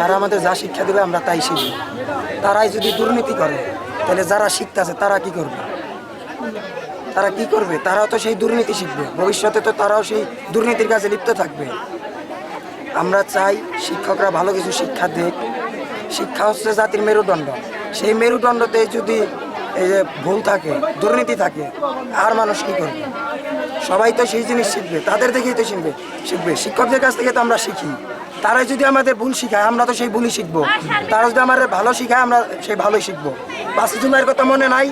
তারা আমাদের যা শিক্ষা দেবে আমরা তাই শিখব। তারাই যদি দুর্নীতি করে, তাহলে যারা শিখতেছে তারা কি করবে? তারা কি করবে? তারাও তো সেই দুর্নীতি শিখবে। ভবিষ্যতে তো তারাও সেই দুর্নীতির কাছে লিপ্ত থাকবে। আমরা চাই শিক্ষকরা ভালো কিছু শিক্ষা দেখ শিক্ষা হচ্ছে জাতির মেরুদণ্ড। সেই মেরুদণ্ডতে যদি এই যে ভুল থাকে, দুর্নীতি থাকে, আর মানুষ কি করবে? সবাই তো সেই জিনিস শিখবে। তাদের দেখেই তো শিখবে শিখবে। শিক্ষকদের কাছ থেকে তো আমরা শিখি। তারাই যদি আমাদের ভুল শিখায়, আমরা তো সেই ভুলই শিখব। তারা যদি আমাদের ভালো শিখায়, আমরা সেই ভালোই শিখব। পাঁচ জুলাইয়ের কথা মনে নাই।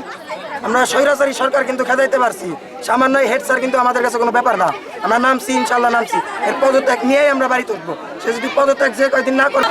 আমরা স্বৈরাচারী সরকার কিন্তু খেদাইতে পারছি। সামান্য হেড স্যার কিন্তু আমাদের কাছে কোনো ব্যাপার না। আমরা নামছি, ইনশাল্লাহ নামছি। এর পদত্যাগ নিয়েই আমরা বাড়িতে উঠবো সে যদি পদত্যাগ যে কয়দিন না করে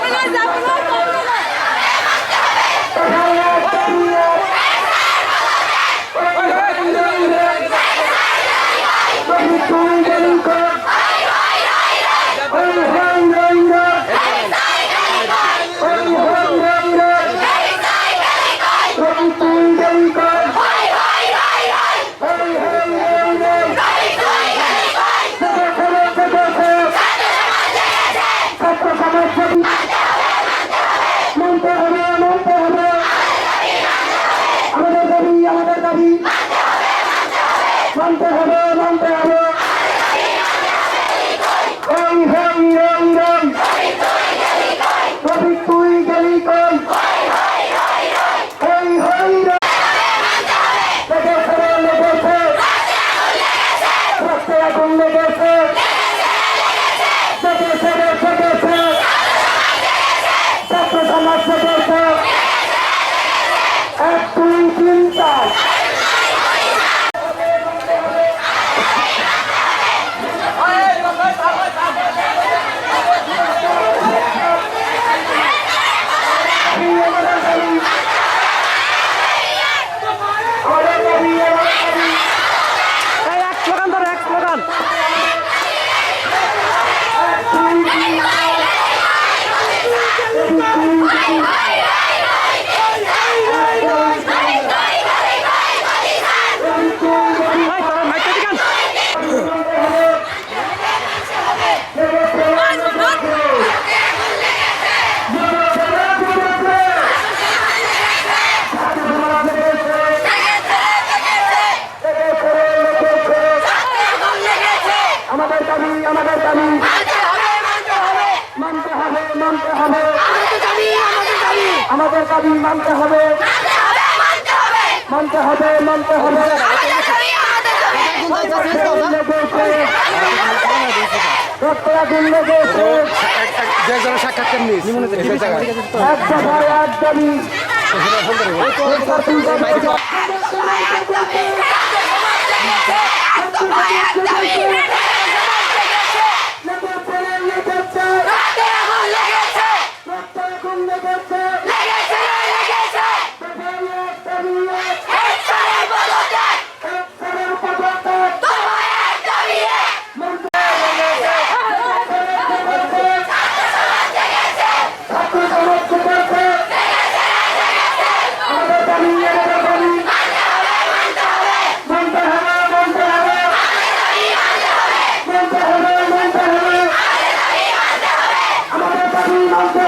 ধরো আমাদের দাবি আমাদের দাবি। মানতে হবে। মানতে হবে আমাদের দাবি মানতে হবে। মানতে হবে মানতে হবে। লেগেছে এক দফায় এক দাবি। দাবি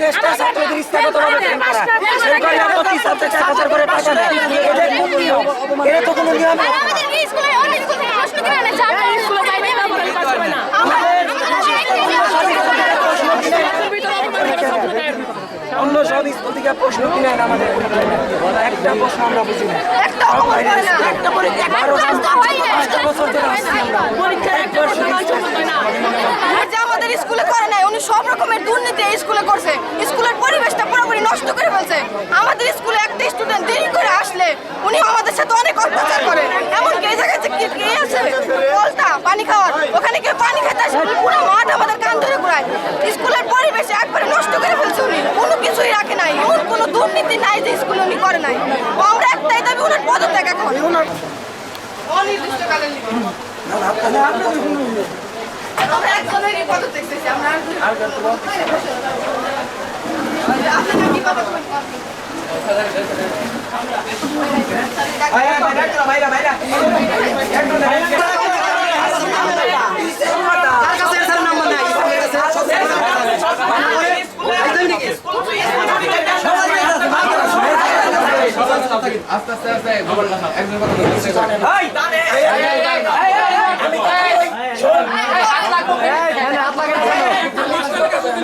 চেষ্টা ছাত্রদের ইচ্ছাগতভাবে বেতন করা। সরকারি প্রতি সাবজেক্ট এক হাজার করে টাকা দেয় এটা কোন নিয়ম। এটা তো কোনো নিয়ম। অন্য সব স্কুল থেকে প্রশ্ন কিনে আনে আমাদের একটা প্রশ্ন আমরা বুঝি না। বছর ধরে আসছি আমরা। যে আমাদের স্কুলে করে নাই উনি সব রকমের দুর্নীতি এই স্কুলে করছে। স্কুলের পরিবেশটা পুরোপুরি নষ্ট করে ফেলছে। আমাদের স্কুলে একটা স্টুডেন্ট দেরি করে আসলে উনি আমাদের সাথে অনেক অত্যাচার করে। এমনকি এই জায়গায় যে কি- কি আছে? কলতা পানি খাওয়ার। ওখানে কেউ পানি খেতে আসে পুরো মাঠ আমাদের কান ধরে ঘুরায়। স্কুলের পরিবেশ একবারে নষ্ট করে ফেলছে উনি। কোনো কিছুই রাখে নাই। এমন কোনো দুর্নীতি নাই যে স্কুলে উনি করে নাই। আমরা একটাই দাবি ওনার পদত্যাগ এখন। অনির্দিষ্টকালের আস্তে আস্তে আস্তে। একজন কথা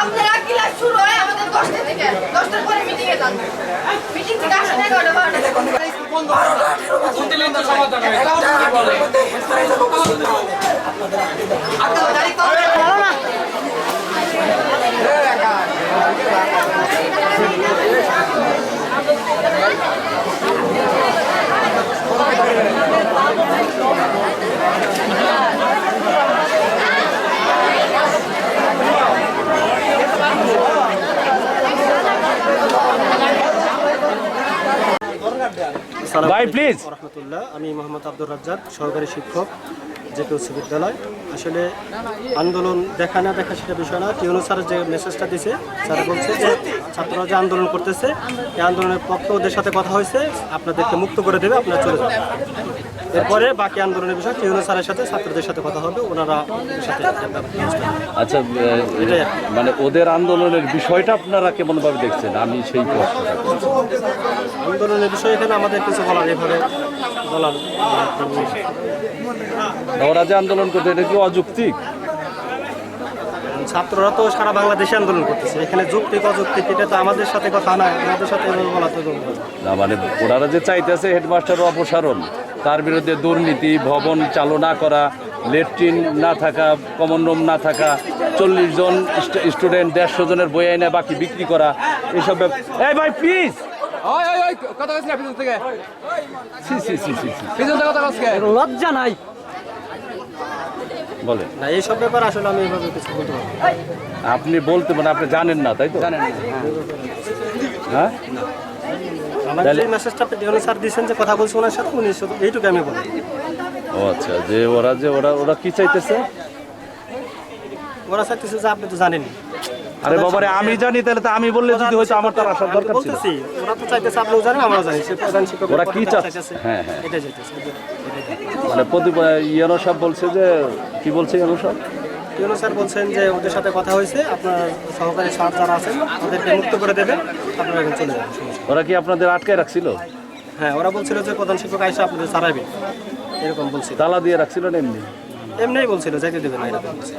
আপনারা ক্লাস শুরু হয় আমাদের দশটা থেকে দশটার পরে মিটিং এ যান মিটিং থেকে বারোটা বারোটা, আঠেরো বাজে। একটা আঠেরোর মধ্যে হেড স্যার এসে বলছে, আপনাদের ভাই প্লিজ রহমতুল্লাহ। আমি মোহাম্মদ আব্দুর রাজ্জাক সহকারী শিক্ষক। জেকে উচ্চ বিদ্যালয় আসলে আন্দোলন দেখা না দেখা সেটা বিষয় না। টিউনু স্যার যে মেসেজটা দিছে স্যার বলছে যে ছাত্ররা যে আন্দোলন করতেছে এই আন্দোলনের পক্ষে ওদের সাথে কথা হয়েছে আপনাদেরকে মুক্ত করে দেবে আপনারা চলে যাবেন এরপরে বাকি আন্দোলনের বিষয় টিউনু স্যারের সাথে ছাত্রদের সাথে কথা হবে ওনারা সাথে আচ্ছা মানে ওদের আন্দোলনের বিষয়টা আপনারা কেমনভাবে দেখছেন? আমি সেই প্রশ্নটা আন্দোলনের বিষয়ে এখানে আমাদের কিছু বলার এভাবে ওরা যে আন্দোলন করতে এটা কি অযৌক্তিক? ছাত্ররা তো সারা বাংলাদেশে আন্দোলন করতেছে। এখানে যুক্তিক অযৌক্তিক এটা তো আমাদের সাথে কথা নয়। আমাদের সাথে বলা তো না। মানে ওনারা যে চাইতেছে হেডমাস্টার অপসারণ তার বিরুদ্ধে দুর্নীতি ভবন চালু না করা লেট্রিন না থাকা কমন রুম না থাকা চল্লিশ জন স্টুডেন্ট দেড়শো জনের বই এনে বাকি বিক্রি করা এসব এই ভাই প্লিজ লজ্জা নাই। বলেন না এইসব ব্যাপার আসলে আমি এভাবে কিছু বলতে পারব আপনি বলতে মানে আপনি জানেন না তাই তো? জানেন হ্যাঁ। আমার যে মেসেজটা ডিওনি স্যার দিয়েছেন যে কথা বলছি ওনার সাথে উনি শুধু এইটুকু আমি বলি। ও আচ্ছা যে ওরা যে ওরা ওরা কি চাইতেছে? ওরা চাইতেছে যে আপনি তো জানেন আরে বাবারে আমি জানি তাহলে তো আমি বললে যদি হয়তো আমার তার আসার দরকার ছিল। বলতেছি ওরা তো চাইতেছে আপনিও জানেন আমরাও জানি সে প্রধান শিক্ষক ওরা কি চাচ্ছে? হ্যাঁ, হ্যাঁ। এটা চাইতেছে মানে প্রতি ইয়ানো সাহেব বলছে যে কি বলছে ইয়ানো সাহেব? ডিওনি স্যার বলছেন যে ওদের সাথে কথা হয়েছে আপনার সহকারী স্যার যারা আছেন ওদেরকে মুক্ত করে দেবেন আপনারা এখন চলে যাবেন ওরা কি আপনাদের আটকায় রাখছিল? হ্যাঁ ওরা বলছিল যে প্রধান শিক্ষক আইসা আপনাদের সারাবে এরকম বলছিল। তালা দিয়ে রাখছিল না এমনি? এমনিই বলছিল যাইতে দেবে না এরকম বলছিল।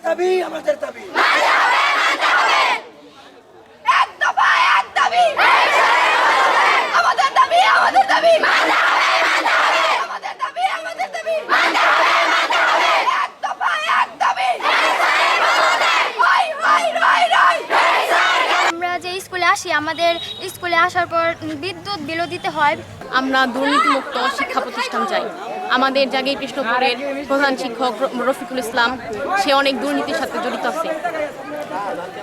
আমরা যে স্কুলে আসি আমাদের স্কুলে আসার পর বিদ্যুৎ বিলও দিতে হয়। আমরা দুর্নীতিমুক্ত শিক্ষা প্রতিষ্ঠান চাই। আমাদের জাগেই কৃষ্ণপুরের প্রধান শিক্ষক রফিকুল ইসলাম সে অনেক দুর্নীতির সাথে জড়িত আছে।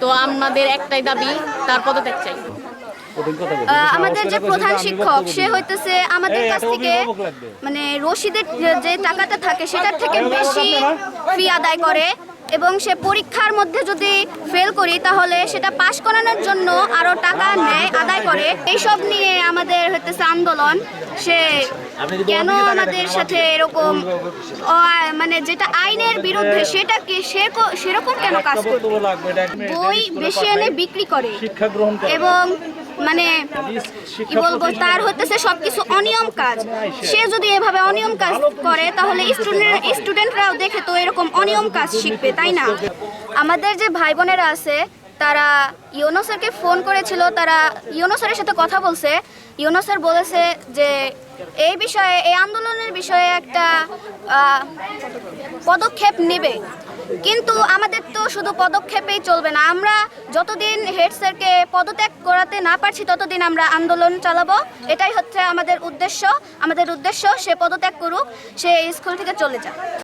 তো আমাদের একটাই দাবি তার পদত্যাগ চাই। আমাদের যে প্রধান শিক্ষক সে হইতেছে আমাদের কাছ থেকে মানে রশিদের যে- টাকাটা থাকে সেটার থেকে বেশি ফি আদায় করে এবং সে পরীক্ষার মধ্যে যদি ফেল করি তাহলে সেটা পাশ করানোর জন্য আরও টাকা নেয় আদায় করে। এইসব নিয়ে আমাদের হতেছে আন্দোলন। সে কেন আমাদের সাথে এরকম মানে যেটা আইনের বিরুদ্ধে সেটাকে সে সেরকম কেন কাজ করবে? বই বেশি এনে বিক্রি করে। করে এবং মানে কি বলব, তার হতেছে সবকিছু অনিয়ম কাজ। সে যদি এভাবে অনিয়ম কাজ করে, তাহলে স্টুডেন্ট, স্টুডেন্টরাও দেখে তো এরকম অনিয়ম কাজ শিখবে, তাই না? আমাদের যে ভাই বোনেরা আছে তারা ইউনো স্যারকে ফোন করেছিল, তারা ইউনো স্যারের সাথে কথা বলছে। ইউনো স্যার বলেছে যে এই বিষয়ে, এই আন্দোলনের বিষয়ে একটা পদক্ষেপ নেবে। কিন্তু আমাদের তো শুধু পদক্ষেপেই চলবে না। আমরা যতদিন হেড স্যারকে পদত্যাগ করাতে না পারছি, ততদিন আমরা আন্দোলন চালাবো। এটাই হচ্ছে আমাদের উদ্দেশ্য। আমাদের উদ্দেশ্য, সে পদত্যাগ করুক, সে স্কুল থেকে চলে যাক।